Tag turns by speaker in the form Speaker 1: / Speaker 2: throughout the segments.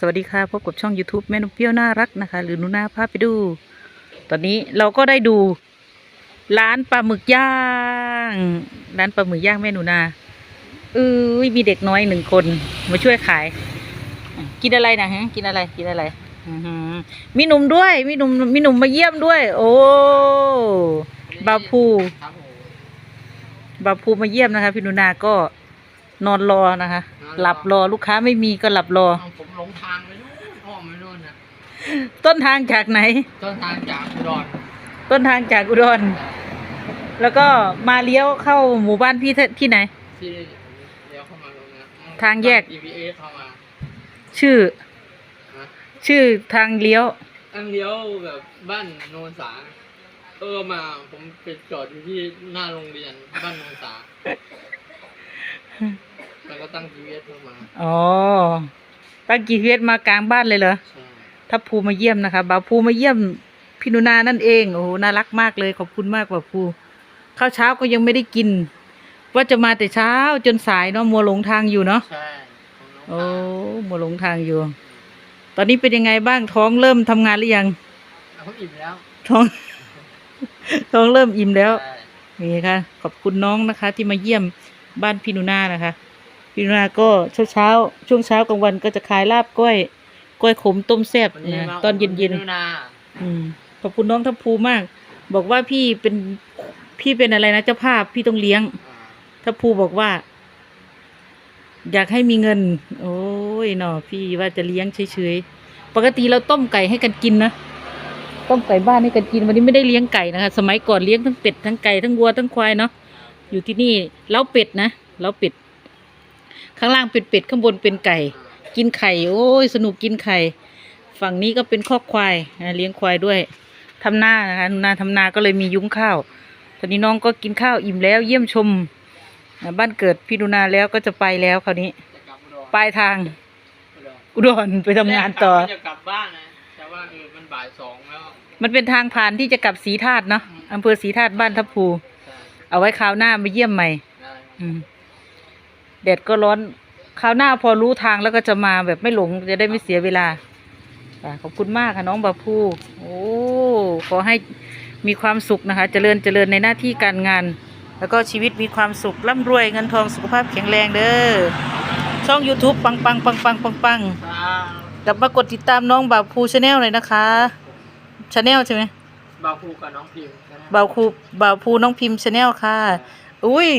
Speaker 1: สวัสดีค่ะ พบกับช่อง YouTube แม่นุ่มเปรี้ยวน่ารักนะคะ หรือนูนาพาไปดู ตอนนี้เราก็ได้ดู ร้านปลาหมึกย่าง ร้านปลาหมึกย่างแม่หนูนาเออมีเด็กน้อยหนึ่งคนมาช่วยขาย กินอะไรนะฮะกินอะไรกินอะไรมีหนุ่มด้วยมีหนุ่มมีหนุ่มมาเยี่ยมด้วย โอ้บาภู
Speaker 2: บา
Speaker 1: ภูมาเยี่ยมนะคะพี่นูนาก็ นอนรอนะคะ หลับรอลูกค้าไม่มีก็หลับรอ
Speaker 2: เอาผมหลงทางไปนู่นอ้อมไปนู่นนะ
Speaker 1: ต้นทางจากไหน
Speaker 2: ต้นทางจากอุดร
Speaker 1: ต้นทางจากอุดร แล้วก็มาเลี้ยวเข้าหมู่บ้านพี่ที่ที่ไหน
Speaker 2: ที่เลี้ยวเข้ามาตรงนี้
Speaker 1: ทางแยก
Speaker 2: EVS เข้ามา
Speaker 1: ชื่อ
Speaker 2: นะ
Speaker 1: ชื่อทางเลี้ยว
Speaker 2: อันเลี้ยวแบบบ้านโนนสาเออมา ผมไปจอดอยู่ที่หน้าโรงเรียนบ้านโนนสาแล้วก็ ตั้ง GPS เข้ามา
Speaker 1: อ๋อตั้งกี่เวมากลางบ้านเลยเหรอ
Speaker 2: ใช่
Speaker 1: ถ้าภูมาเยี่ยมนะคะบ่าวภูมาเยี่ยมพี่หนุนานั่นเองโอ้โหน่ารักมากเลยขอบคุณมากบ่าวภูข้าวเช้าก็ยังไม่ได้กิน ว่าจะมาแต่เช้าจนสายเนาะมัวหลงทางอยู่เนาะ
Speaker 2: ใช่ผมหลง
Speaker 1: โอ้
Speaker 2: ทาง
Speaker 1: มัวหลงทางอยู่ ตอนนี้เป็นยังไงบ้างท้องเริ่มทำงานหรือยัง
Speaker 2: เขาอิ่มแล้ว
Speaker 1: ท้อง ท้องเริ่มอิ่มแล้ว
Speaker 2: ใช่
Speaker 1: นี่ค่ะขอบคุณน้องนะคะที่มาเยี่ยมบ้านพี่หนูนานะคะ พี่หนูนาก็เช้าเช้าๆช่วงเช้ากลางวันก็จะขายลาบก้อยก้อยขมต้มแซ่บ
Speaker 2: วันนี้
Speaker 1: นะ
Speaker 2: มา
Speaker 1: ตอนเย็น
Speaker 2: อุดห
Speaker 1: ๆ
Speaker 2: นา
Speaker 1: อืมขอบคุณน้องทัพภูมาก บอกว่าพี่เป็นพี่เป็นอะไรนะเจ้าภาพพี่ต้องเลี้ยง
Speaker 2: อ่า
Speaker 1: ทัพภูบอกว่า อยากให้มีเงิน โอ้ยเนาะพี่ว่าจะเลี้ยงเฉยๆปกติเราต้มไก่ให้กันกินนะต้มไก่บ้านให้กันกินวันนี้ไม่ได้เลี้ยงไก่นะคะ สมัยก่อนเลี้ยงทั้งเป็ดทั้งไก่ทั้งวัวทั้งควายเนาะอยู่ที่นี่เล้าเป็ดนะเล้าเป็ด ข้างล่างเป็นเป็ดข้างบนเป็นไก่ กินไข่ โอ้ยสนุกกินไข่ ฝั่งนี้ก็เป็นคอกควายนะเลี้ยงควายด้วยทำนานะคะนาทำนาก็เลยมียุ้งข้าว ตอนนี้น้องก็กินข้าวอิ่มแล้วเยี่ยมชมอ่าบ้านเกิดพี่ดูนาแล้วก็จะไปแล้วคราวนี้
Speaker 2: จะกลับอุดร
Speaker 1: ปลายทาง
Speaker 2: อุดร
Speaker 1: อุดรไปทำงานต่อ
Speaker 2: จะกลับบ้านนะแต่ว่าเออมันบ่ายสองแล้ว
Speaker 1: มันเป็นทางผ่านที่จะกลับศรีธาตุเนาะอำเภอศรีธาตุบ้านทับภู
Speaker 2: ใช่
Speaker 1: เอาไว้คราวหน้ามาเยี่ยมใหม่
Speaker 2: ได้
Speaker 1: อืมแดดก็ร้อนคราวหน้าพอรู้ทางแล้วก็จะมาแบบไม่หลงจะได้ไม่เสียเวลาอ่าขอบคุณมากค่ะน้องบาพูโอ้ขอให้มีความสุขนะคะ เจริญเจริญในหน้าที่การงาน แล้วก็ชีวิตมีความสุขร่ำรวยเงินทองสุขภาพแข็งแรงเด้อช่อง YouTube ปังปังปังปังปังปัง
Speaker 2: ครับ
Speaker 1: กลับมากดติดตามน้องบาพูชาแนลเลยนะคะชาแนลใช่ไหม
Speaker 2: บาวคูกับน้องพิมพ์นะ
Speaker 1: บาพูบาพูน้องพิมพ์ชาแนลค่ะ อุ้ย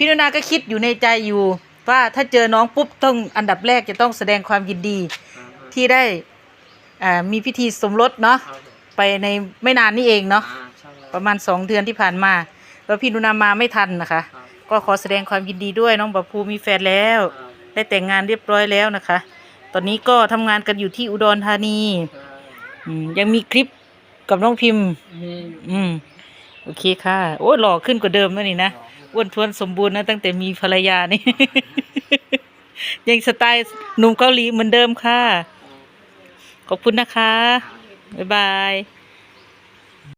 Speaker 1: พี่นุนาก็คิดอยู่ในใจอยู่ ว่าถ้าเจอน้องปุ๊บต้องอันดับแรกจะต้องแสดงความยินดีที่ได้อ่ามีพิธีสมรสเนาะ
Speaker 2: ครับผม
Speaker 1: ไปในไม่นานนี่เองเนาะ
Speaker 2: อ่าใช่แล้ว
Speaker 1: ประมาณสองเดือนที่ผ่านมาแล้วพี่นุนามาไม่ทันนะคะ
Speaker 2: ครับ
Speaker 1: ก็ขอแสดงความยินดีด้วยน้องบาภูมีแฟนแล้ว
Speaker 2: ครับ
Speaker 1: ได้แต่งงานเรียบร้อยแล้วนะคะ ตอนนี้ก็ทำงานกันอยู่ที่อุดรธานี
Speaker 2: ใช่
Speaker 1: อืมยังมีคลิปกับน้องพิมพ์
Speaker 2: มีอยู่
Speaker 1: อืม โอเคค่ะ โอ้ยหล่อขึ้นกว่าเดิมแล้วนี่นะ อ้วนท้วนสมบูรณ์นะตั้งแต่มีภรรยานี่ ยังสไตล์หนุ่มเกาหลีเหมือนเดิมค่ะ ขอบคุณนะคะ บ๊ายบาย